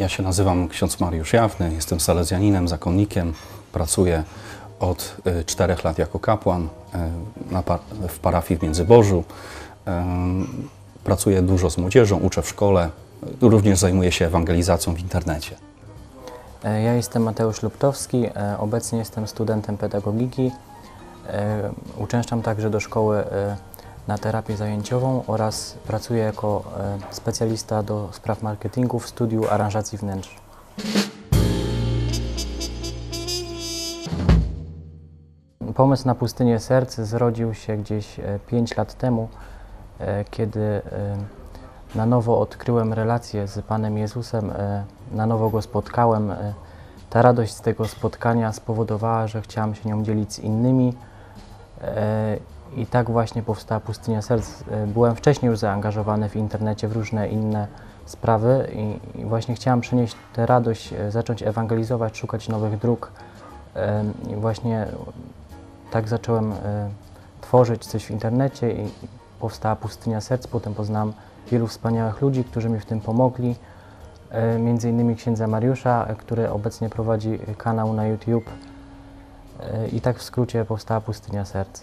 Ja się nazywam ksiądz Mariusz Jawny, jestem salezjaninem, zakonnikiem. Pracuję od y, czterech lat jako kapłan y, w parafii w Międzybożu. Ym, Pracuję dużo z młodzieżą, uczę w szkole, y, również zajmuję się ewangelizacją w internecie. E, Ja jestem Mateusz Luptowski, e, obecnie jestem studentem pedagogiki. E, Uczęszczam także do szkoły na terapię zajęciową oraz pracuję jako e, specjalista do spraw marketingu w studiu aranżacji wnętrz. Pomysł na pustynię serc zrodził się gdzieś 5 lat temu, e, kiedy e, na nowo odkryłem relację z Panem Jezusem, e, na nowo Go spotkałem. e, Ta radość z tego spotkania spowodowała, że chciałam się nią dzielić z innymi e, i tak właśnie powstała Pustynia Serc. Byłem wcześniej już zaangażowany w internecie w różne inne sprawy i, właśnie chciałam przynieść tę radość, e, zacząć ewangelizować, szukać nowych dróg. I właśnie tak zacząłem e, tworzyć coś w internecie i powstała Pustynia Serc. Potem poznałem wielu wspaniałych ludzi, którzy mi w tym pomogli. E, Między innymi księdza Mariusza, który obecnie prowadzi kanał na YouTube. I tak w skrócie powstała Pustynia Serc.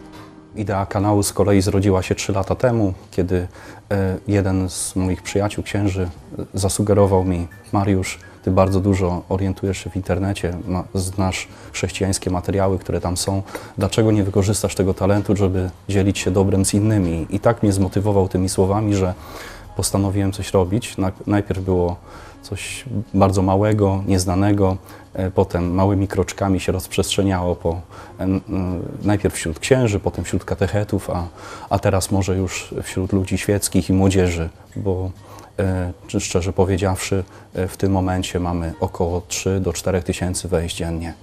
Idea kanału z kolei zrodziła się trzy lata temu, kiedy e, jeden z moich przyjaciół, księży, zasugerował mi, Mariusz, ty bardzo dużo orientujesz się w internecie, znasz chrześcijańskie materiały, które tam są, dlaczego nie wykorzystasz tego talentu, żeby dzielić się dobrem z innymi? I tak mnie zmotywował tymi słowami, że postanowiłem coś robić. Naj- Najpierw było coś bardzo małego, nieznanego, e, potem małymi kroczkami się rozprzestrzeniało po, e, najpierw wśród księży, potem wśród katechetów, a, a teraz może już wśród ludzi świeckich i młodzieży, bo e, szczerze powiedziawszy, w tym momencie mamy około 3 do 4 tysięcy wejść dziennie.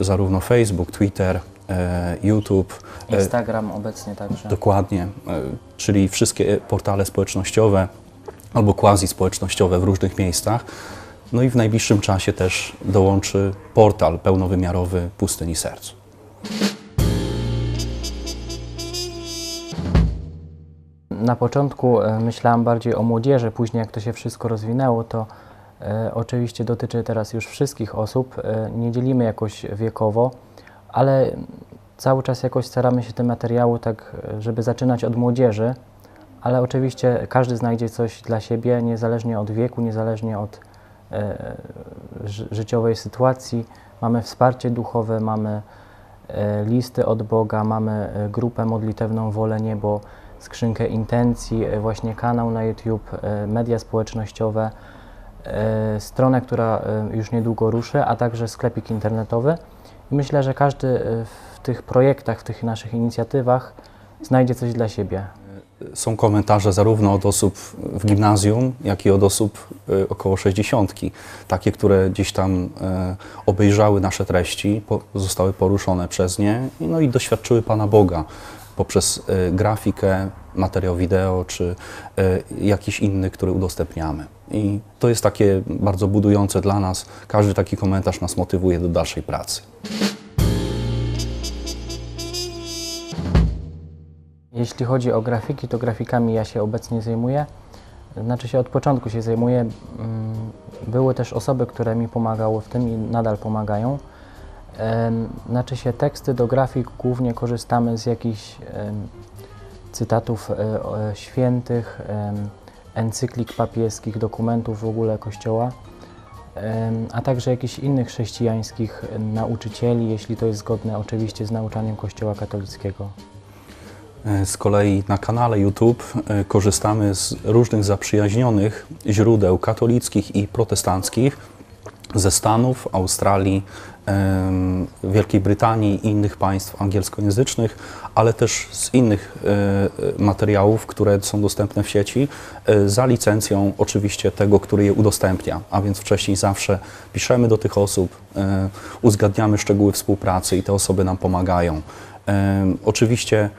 Zarówno Facebook, Twitter, e, YouTube, e, Instagram obecnie także. Dokładnie, e, czyli wszystkie portale społecznościowe albo quasi społecznościowe w różnych miejscach. No i w najbliższym czasie też dołączy portal pełnowymiarowy Pustyni Serc. Na początku myślałam bardziej o młodzieży, później jak to się wszystko rozwinęło, to oczywiście dotyczy teraz już wszystkich osób. E, nie dzielimy jakoś wiekowo, ale cały czas jakoś staramy się te materiały tak, e, żeby zaczynać od młodzieży, ale oczywiście każdy znajdzie coś dla siebie, niezależnie od wieku, niezależnie od e, ży- życiowej sytuacji. Mamy wsparcie duchowe, mamy e, listy od Boga, mamy e, grupę modlitewną Wolę Niebo, skrzynkę intencji, e, właśnie kanał na YouTube, e, media społecznościowe, e, stronę, która e, już niedługo ruszy, a także sklepik internetowy. Myślę, że każdy e, w tych projektach, w tych naszych inicjatywach znajdzie coś dla siebie. Są komentarze zarówno od osób w gimnazjum, jak i od osób e, około 60. Takie, które gdzieś tam e, obejrzały nasze treści, zostały poruszone przez nie no i doświadczyły Pana Boga poprzez e, grafikę, materiał wideo czy e, jakiś inny, który udostępniamy. I to jest takie bardzo budujące dla nas. Każdy taki komentarz nas motywuje do dalszej pracy. Jeśli chodzi o grafiki, to grafikami ja się obecnie zajmuję. Znaczy się od początku się zajmuję. Mm, Były też osoby, które mi pomagały w tym i nadal pomagają. Em, Znaczy się teksty do grafik głównie korzystamy z jakichś cytatów e, e, świętych, encyklik papieskich, dokumentów w ogóle Kościoła, a także jakichś innych chrześcijańskich nauczycieli, jeśli to jest zgodne oczywiście z nauczaniem Kościoła katolickiego. E, Z kolei na kanale YouTube e, korzystamy z różnych zaprzyjaźnionych źródeł katolickich i protestanckich ze Stanów, Australii, Wielkiej Brytanii i innych państw angielskojęzycznych, ale też z innych e, e, materiałów, które są dostępne w sieci, e, za licencją oczywiście tego, który je udostępnia. A więc wcześniej zawsze piszemy do tych osób, uzgadniamy szczegóły współpracy i te osoby nam pomagają. Oczywiście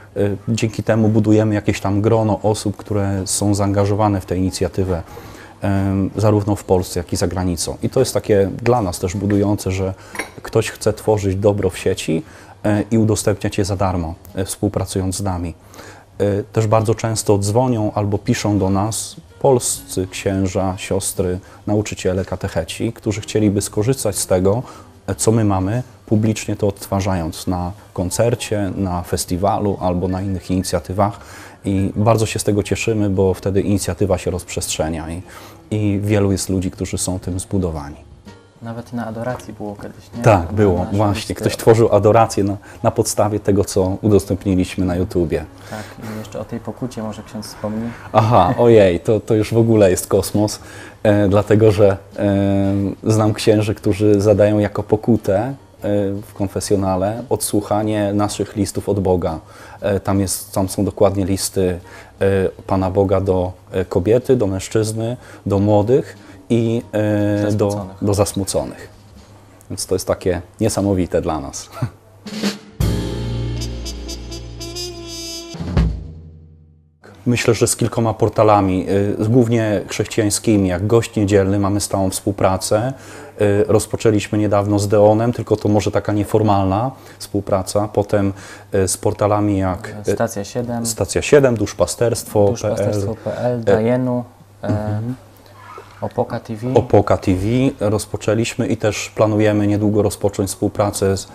dzięki temu budujemy jakieś tam grono osób, które są zaangażowane w tę inicjatywę, zarówno w Polsce, jak i za granicą. I to jest takie dla nas też budujące, że ktoś chce tworzyć dobro w sieci e, i udostępniać je za darmo, e, współpracując z nami. E, Też bardzo często dzwonią albo piszą do nas polscy księża, siostry, nauczyciele, katecheci, którzy chcieliby skorzystać z tego, co my mamy, publicznie to odtwarzając na koncercie, na festiwalu albo na innych inicjatywach. I bardzo się z tego cieszymy, bo wtedy inicjatywa się rozprzestrzenia i, i wielu jest ludzi, którzy są tym zbudowani. Nawet na adoracji było kiedyś, nie? Tak, było. Właśnie. Ktoś tworzył adorację na, na podstawie tego, co udostępniliśmy na YouTubie. Tak, i jeszcze o tej pokucie może ksiądz wspomni. Aha, ojej, to, to już w ogóle jest kosmos, e, dlatego że e, znam księży, którzy zadają jako pokutę w konfesjonale odsłuchanie naszych listów od Boga. E, tam, jest, tam są dokładnie listy e, Pana Boga do e, kobiety, do mężczyzny, do młodych i e, do, do zasmuconych. Więc to jest takie niesamowite dla nas. Myślę, że z kilkoma portalami, y, głównie chrześcijańskimi, jak Gość Niedzielny, mamy stałą współpracę. Y, Rozpoczęliśmy niedawno z Deonem, tylko to może taka nieformalna współpraca. Potem y, z portalami jak Stacja 7, Stacja 7, Duszpasterstwo.pl, duszpasterstwo.pl, Dajenu, e, Opoka TV. Opoka TV rozpoczęliśmy i też planujemy niedługo rozpocząć współpracę z, e,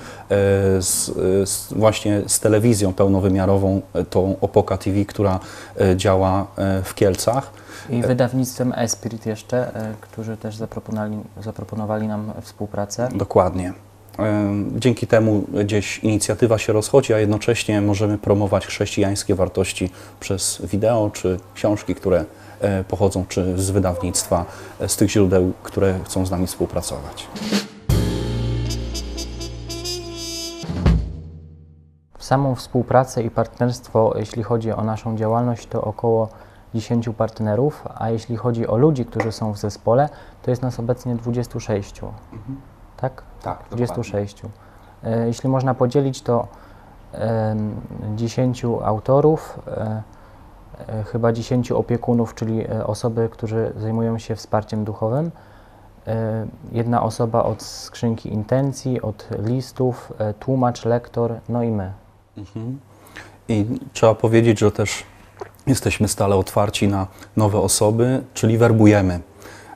z, z, właśnie z telewizją pełnowymiarową, e, tą Opoka TV, która e, działa e, w Kielcach. I wydawnictwem Espirit jeszcze, e, którzy też zaproponowali, zaproponowali nam współpracę. Dokładnie. E, Dzięki temu gdzieś inicjatywa się rozchodzi, a jednocześnie możemy promować chrześcijańskie wartości przez wideo czy książki, które e, pochodzą czy z wydawnictwa, e, z tych źródeł, które chcą z nami współpracować. Samą współpracę i partnerstwo, jeśli chodzi o naszą działalność, to około 10 partnerów, a jeśli chodzi o ludzi, którzy są w zespole, to jest nas obecnie 26. Tak? Tak, 26. E, Jeśli można podzielić, to em, 10 autorów, e, e, chyba 10 opiekunów, czyli e, osoby, którzy zajmują się wsparciem duchowym, e, jedna osoba od skrzynki intencji, od listów, e, tłumacz, lektor, no i my. Mhm. I trzeba powiedzieć, że też jesteśmy stale otwarci na nowe osoby, czyli werbujemy.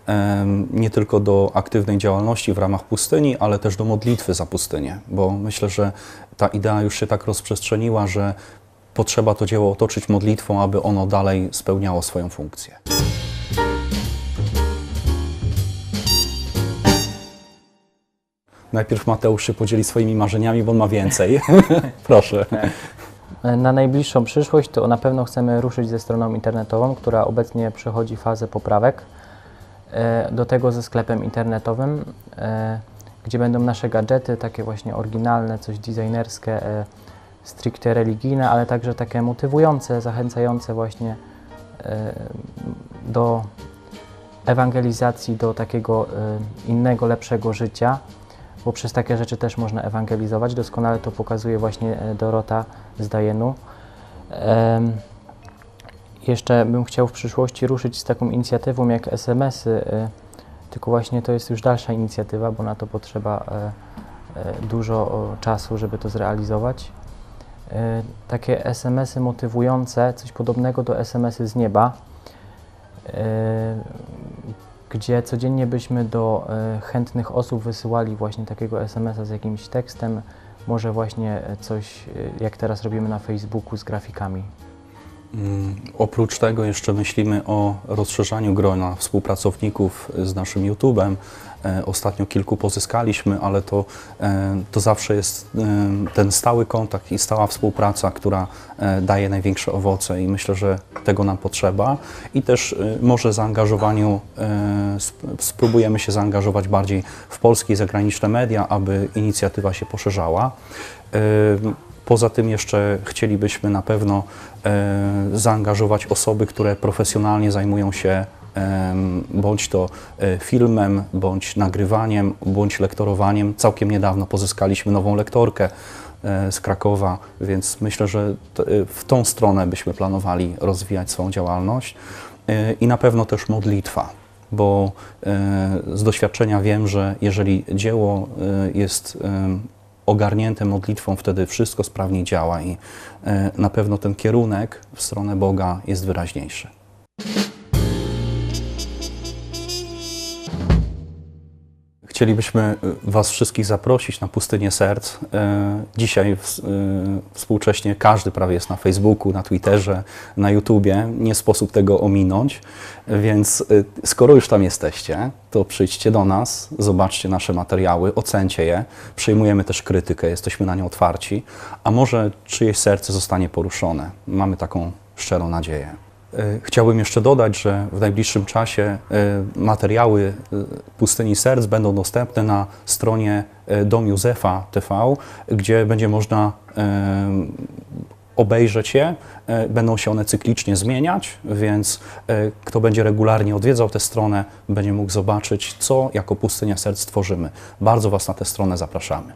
Em, Nie tylko do aktywnej działalności w ramach pustyni, ale też do modlitwy za pustynię, bo myślę, że ta idea już się tak rozprzestrzeniła, że potrzeba to dzieło otoczyć modlitwą, aby ono dalej spełniało swoją funkcję. Najpierw Mateusz się podzieli swoimi marzeniami, bo on ma więcej. Proszę. E, Na najbliższą przyszłość to na pewno chcemy ruszyć ze stroną internetową, która obecnie przechodzi fazę poprawek. E, Do tego ze sklepem internetowym, e, gdzie będą nasze gadżety, takie właśnie oryginalne, coś designerskie, e, stricte religijne, ale także takie motywujące, zachęcające właśnie e, do ewangelizacji, do takiego e, innego, lepszego życia, bo przez takie rzeczy też można ewangelizować. Doskonale to pokazuje właśnie e, Dorota z Dajenu. Jeszcze bym chciał w przyszłości ruszyć z taką inicjatywą jak SMS-y, tylko właśnie to jest już dalsza inicjatywa, bo na to potrzeba dużo czasu, żeby to zrealizować. E, Takie SMS-y motywujące, coś podobnego do SMS-y z nieba, e, gdzie codziennie byśmy do e, chętnych osób wysyłali właśnie takiego SMS-a z jakimś tekstem, może właśnie coś, jak teraz robimy na Facebooku z grafikami. Mm, Oprócz tego jeszcze myślimy o rozszerzaniu grona współpracowników z naszym YouTube'em. E, Ostatnio kilku pozyskaliśmy, ale to, e, to zawsze jest e, ten stały kontakt i stała współpraca, która daje największe owoce i myślę, że tego nam potrzeba. I też może zaangażowaniu, sp- spróbujemy się zaangażować bardziej w polskie i zagraniczne media, aby inicjatywa się poszerzała. Poza tym jeszcze chcielibyśmy na pewno e, zaangażować osoby, które profesjonalnie zajmują się bądź to e, filmem, bądź nagrywaniem, bądź lektorowaniem. Całkiem niedawno pozyskaliśmy nową lektorkę e, z Krakowa, więc myślę, że w tą stronę byśmy planowali rozwijać swoją działalność. I na pewno też modlitwa bo z doświadczenia wiem, że jeżeli dzieło jest ogarnięte modlitwą, wtedy wszystko sprawnie działa i e, na pewno ten kierunek w stronę Boga jest wyraźniejszy. Chcielibyśmy y, Was wszystkich zaprosić na Pustynię Serc. E, Dzisiaj y, współcześnie każdy prawie jest na Facebooku, na Twitterze, na YouTubie. Nie sposób tego ominąć, więc y, skoro już tam jesteście, to przyjdźcie do nas, zobaczcie nasze materiały, ocencie je. Przyjmujemy też krytykę, jesteśmy na nią otwarci, a może czyjeś serce zostanie poruszone. Mamy taką szczerą nadzieję. E, Chciałbym jeszcze dodać, że w najbliższym czasie e, materiały e, Pustyni Serc będą dostępne na stronie Dom Józefa TV, gdzie będzie można obejrzeć je. Będą się one cyklicznie zmieniać, więc kto będzie regularnie odwiedzał tę stronę, będzie mógł zobaczyć, co jako Pustynia Serc tworzymy. Bardzo Was na tę stronę zapraszamy.